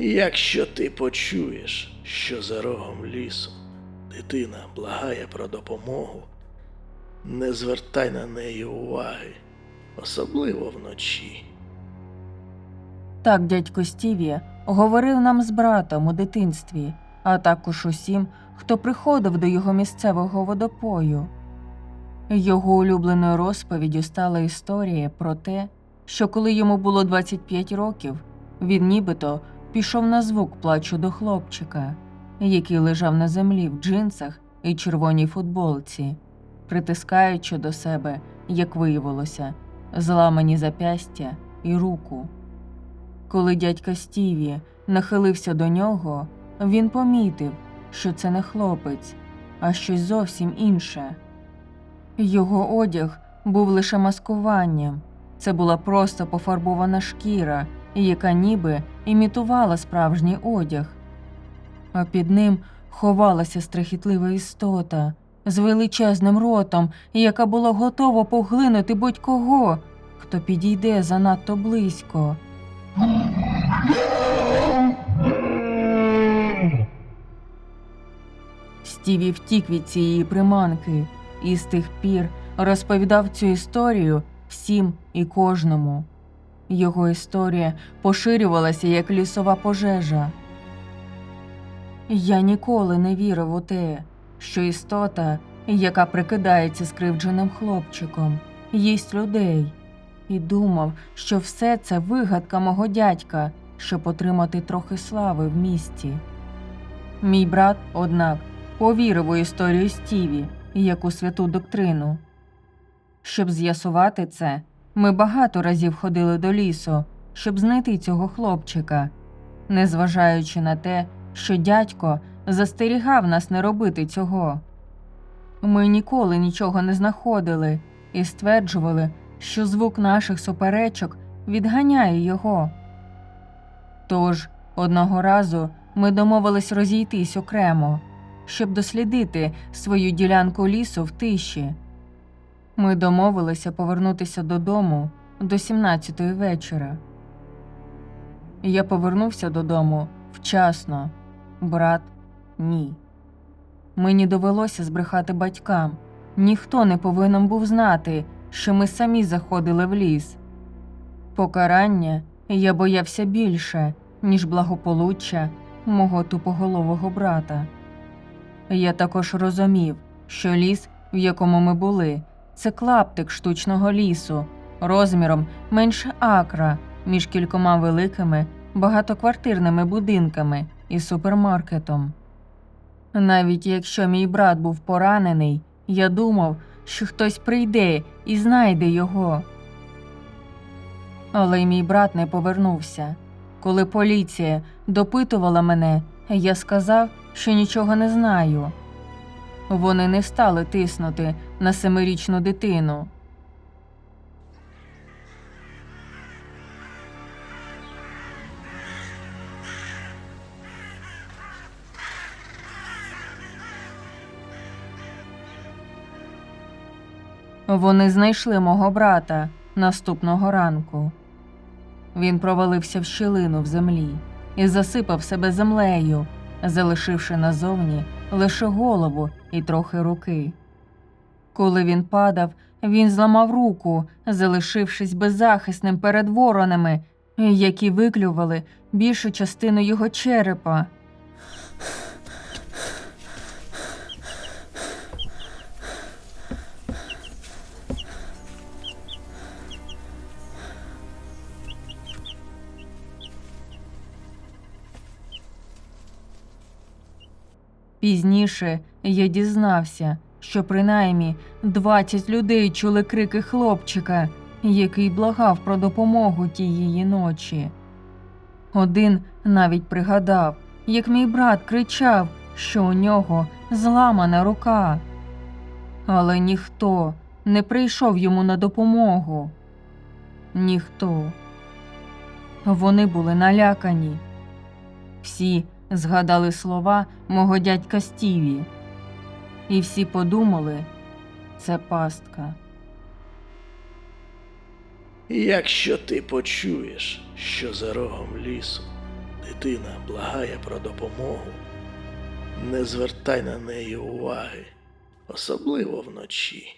Якщо ти почуєш, що за рогом лісу дитина благає про допомогу, не звертай на неї уваги, особливо вночі. Так дядько Стіві говорив нам з братом у дитинстві, а також усім, хто приходив до його місцевого водопою. Його улюбленою розповіддю стала історія про те, що коли йому було 25 років, він нібито пішов на звук плачу до хлопчика, який лежав на землі в джинсах і червоній футболці, притискаючи до себе, як виявилося, зламані запястя і руку. Коли дядька Стіві нахилився до нього, він помітив, що це не хлопець, а щось зовсім інше. Його одяг був лише маскуванням, це була просто пофарбована шкіра, яка ніби імітувала справжній одяг. А під ним ховалася страхітлива істота з величезним ротом, яка була готова поглинути будь-кого, хто підійде занадто близько. Стіві втік від цієї приманки і з тих пір розповідав цю історію всім і кожному. Його історія поширювалася як лісова пожежа. Я ніколи не вірив у те, що істота, яка прикидається скривдженим хлопчиком, їсть людей, і думав, що все це вигадка мого дядька, щоб отримати трохи слави в місті. Мій брат, однак, повірив у історію Стіві як у святу доктрину. Щоб з'ясувати це, ми багато разів ходили до лісу, щоб знайти цього хлопчика, незважаючи на те, що дядько застерігав нас не робити цього. Ми ніколи нічого не знаходили і стверджували, що звук наших суперечок відганяє його. Тож одного разу ми домовились розійтись окремо, щоб дослідити свою ділянку лісу в тиші. Ми домовилися повернутися додому до 17-ї вечора. Я повернувся додому вчасно, брат ні. Мені довелося збрехати батькам. Ніхто не повинен був знати, що ми самі заходили в ліс. Покарання я боявся більше, ніж благополуччя мого тупоголового брата. Я також розумів, що ліс, в якому ми були, це клаптик штучного лісу, розміром менше акра між кількома великими багатоквартирними будинками і супермаркетом. Навіть якщо мій брат був поранений, я думав, що хтось прийде і знайде його. Але мій брат не повернувся. Коли поліція допитувала мене, я сказав, що нічого не знаю. Вони не стали тиснути на семирічну дитину. Вони знайшли мого брата наступного ранку. Він провалився в щілину в землі і засипав себе землею, залишивши назовні лише голову і трохи руки. Коли він падав, він зламав руку, залишившись беззахисним перед воронами, які виклювали більшу частину його черепа. Пізніше я дізнався, що принаймні 20 людей чули крики хлопчика, який благав про допомогу тієї ночі. Один навіть пригадав, як мій брат кричав, що у нього зламана рука. Але ніхто не прийшов йому на допомогу. Ніхто. Вони були налякані. Всі згадали слова мого дядька Стіві. І всі подумали, це пастка. Якщо ти почуєш, що за рогом лісу дитина благає про допомогу, не звертай на неї уваги, особливо вночі.